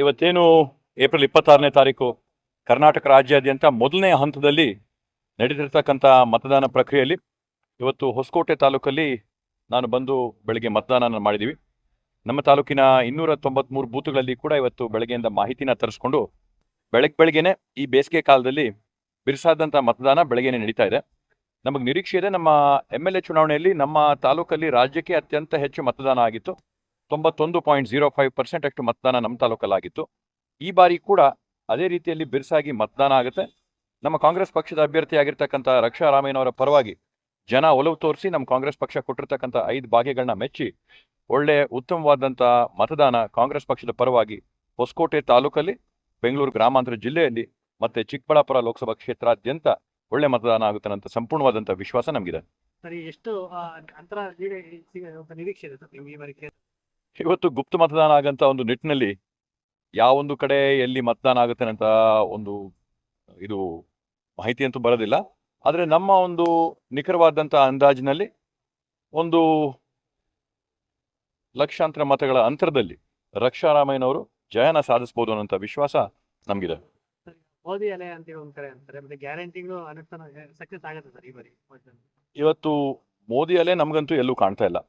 ಇವತ್ತೇನು ಏಪ್ರಿಲ್ ಇಪ್ಪತ್ತಾರನೇ ತಾರೀಕು ಕರ್ನಾಟಕ ರಾಜ್ಯಾದ್ಯಂತ ಮೊದಲನೇ ಹಂತದಲ್ಲಿ ನಡೀತಿರ್ತಕ್ಕಂಥ ಮತದಾನ ಪ್ರಕ್ರಿಯೆಯಲ್ಲಿ ಇವತ್ತು ಹೊಸಕೋಟೆ ತಾಲೂಕಲ್ಲಿ ನಾನು ಬಂದು ಬೆಳಗ್ಗೆ ಮತದಾನ ಮಾಡಿದ್ದೀವಿ. ನಮ್ಮ ತಾಲೂಕಿನ ಇನ್ನೂರ ತೊಂಬತ್ಮೂರು ಬೂತ್ಗಳಲ್ಲಿ ಕೂಡ ಇವತ್ತು ಬೆಳಗ್ಗೆಯಿಂದ ಮಾಹಿತಿನ ತರಿಸ್ಕೊಂಡು ಬೆಳಗ್ಗೆ ಬೆಳಗ್ಗೆನೆ ಈ ಬೇಸಿಗೆ ಕಾಲದಲ್ಲಿ ಬಿರುಸಾದಂಥ ಮತದಾನ ಬೆಳಗ್ಗೆನೆ ನಡೀತಾ ಇದೆ. ನಮಗೆ ನಿರೀಕ್ಷೆ ಇದೆ ನಮ್ಮ ಎಂ ಚುನಾವಣೆಯಲ್ಲಿ ನಮ್ಮ ತಾಲೂಕಲ್ಲಿ ರಾಜ್ಯಕ್ಕೆ ಅತ್ಯಂತ ಹೆಚ್ಚು ಮತದಾನ ಆಗಿತ್ತು. ತೊಂಬತ್ತೊಂದು ಪಾಯಿಂಟ್ ಜೀರೋ ಫೈವ್ ಪರ್ಸೆಂಟ್ ಅಷ್ಟು ಮತದಾನ ನಮ್ಮ ತಾಲೂಕಲ್ಲಾಗಿತ್ತು. ಈ ಬಾರಿ ಕೂಡ ಅದೇ ರೀತಿಯಲ್ಲಿ ಬಿರುಸಾಗಿ ಮತದಾನ ಆಗುತ್ತೆ. ನಮ್ಮ ಕಾಂಗ್ರೆಸ್ ಪಕ್ಷದ ಅಭ್ಯರ್ಥಿಯಾಗಿರ್ತಕ್ಕಂಥ ರಕ್ಷಾ ರಾಮಯ್ಯನವರ ಪರವಾಗಿ ಜನ ಒಲವು ತೋರಿಸಿ ನಮ್ಮ ಕಾಂಗ್ರೆಸ್ ಪಕ್ಷ ಕೊಟ್ಟಿರ್ತಕ್ಕಂಥ ಐದು ಭಾಗ್ಯಗಳನ್ನ ಮೆಚ್ಚಿ ಒಳ್ಳೆ ಉತ್ತಮವಾದಂಥ ಮತದಾನ ಕಾಂಗ್ರೆಸ್ ಪಕ್ಷದ ಪರವಾಗಿ ಹೊಸಕೋಟೆ ತಾಲೂಕಲ್ಲಿ, ಬೆಂಗಳೂರು ಗ್ರಾಮಾಂತರ ಜಿಲ್ಲೆಯಲ್ಲಿ ಮತ್ತೆ ಚಿಕ್ಕಬಳ್ಳಾಪುರ ಲೋಕಸಭಾ ಕ್ಷೇತ್ರಾದ್ಯಂತ ಒಳ್ಳೆ ಮತದಾನ ಆಗುತ್ತೆ ವಿಶ್ವಾಸ ನಮಗಿದೆ. ಸರಿ, ಎಷ್ಟು ಅಂತರ ಈ ಇದೆ ಇವತ್ತು ಗುಪ್ತ ಮತದಾನ ಆಗಂತ ಒಂದು ನಿಟ್ಟಿನಲ್ಲಿ ಯಾವೊಂದು ಕಡೆ ಎಲ್ಲಿ ಮತದಾನ ಆಗುತ್ತೆ ಅಂತ ಒಂದು ಇದು ಮಾಹಿತಿ ಅಂತೂ ಬರೋದಿಲ್ಲ. ಆದರೆ ನಮ್ಮ ಒಂದು ನಿಖರವಾದಂಥ ಅಂದಾಜಿನಲ್ಲಿ ಒಂದು ಲಕ್ಷಾಂತರ ಮತಗಳ ಅಂತರದಲ್ಲಿ ರಕ್ಷಾರಾಮಯ್ಯನವರು ಜಯನ ಸಾಧಿಸಬಹುದು ಅನ್ನೋಂಥ ವಿಶ್ವಾಸ ನಮಗಿದೆ. ಸರಿ, ಮೋದಿ ಅಲೆ ಅಂತೇಳಿ ಅಂತಾರೆ ಮತ್ತೆ ಗ್ಯಾರಂಟಿಗಳು ಅನುಷ್ಠಾನ ಸಕ್ಸಸ್ ಆಗುತ್ತೆ ಸರ್ ಈ ಬಾರಿ. ಇವತ್ತು ಮೋದಿ ಅಲೆ ನಮಗಂತೂ ಎಲ್ಲೂ ಕಾಣ್ತಾ ಇಲ್ಲ.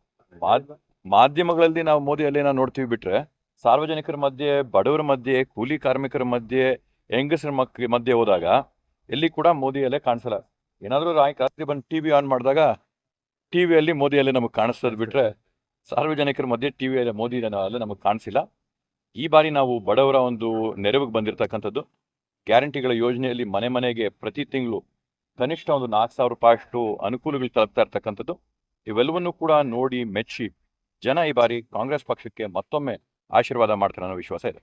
ಮಾಧ್ಯಮಗಳಲ್ಲಿ ನಾವು ಮೋದಿ ನಾವು ನೋಡ್ತೀವಿ ಬಿಟ್ರೆ ಸಾರ್ವಜನಿಕರ ಮಧ್ಯೆ, ಬಡವರ ಮಧ್ಯೆ, ಕೂಲಿ ಕಾರ್ಮಿಕರ ಮಧ್ಯೆ, ಹೆಂಗಸರ ಮಕ್, ಮಧ್ಯೆ ಹೋದಾಗ ಎಲ್ಲಿ ಕೂಡ ಮೋದಿ ಅಲ್ಲೇ ಕಾಣಿಸಲ್ಲ. ಏನಾದರೂ ರಾತ್ರಿ ಬಂದು ಟಿವಿ ಆನ್ ಮಾಡಿದಾಗ ಟಿವಿಯಲ್ಲಿ ಮೋದಿ ಅಲೆ ನಮಗೆ ಕಾಣಿಸ್ತದೆ ಬಿಟ್ರೆ ಸಾರ್ವಜನಿಕರ ಮಧ್ಯೆ ಟಿವಿಯಲ್ಲಿ ಮೋದಿ ಅಲ್ಲೇ ನಮಗೆ ಕಾಣಿಸಿಲ್ಲ. ಈ ಬಾರಿ ನಾವು ಬಡವರ ಒಂದು ನೆರವಿಗೆ ಬಂದಿರತಕ್ಕಂಥದ್ದು. ಗ್ಯಾರಂಟಿಗಳ ಯೋಜನೆಯಲ್ಲಿ ಮನೆ ಮನೆಗೆ ಪ್ರತಿ ತಿಂಗಳು ಕನಿಷ್ಠ ಒಂದು ನಾಲ್ಕು ಸಾವಿರ ರೂಪಾಯಿ ಅಷ್ಟು ಅನುಕೂಲಗಳು ತಲುಪ್ತಾ ಇರ್ತಕ್ಕಂಥದ್ದು. ಇವೆಲ್ಲವನ್ನೂ ಕೂಡ ನೋಡಿ ಮೆಚ್ಚಿ ಜನ ಈ ಬಾರಿ ಕಾಂಗ್ರೆಸ್ ಪಕ್ಷಕ್ಕೆ ಮತ್ತೊಮ್ಮೆ ಆಶೀರ್ವಾದ ಮಾಡ್ತಾರೆ ಅನ್ನೋ ವಿಶ್ವಾಸ ಇದೆ.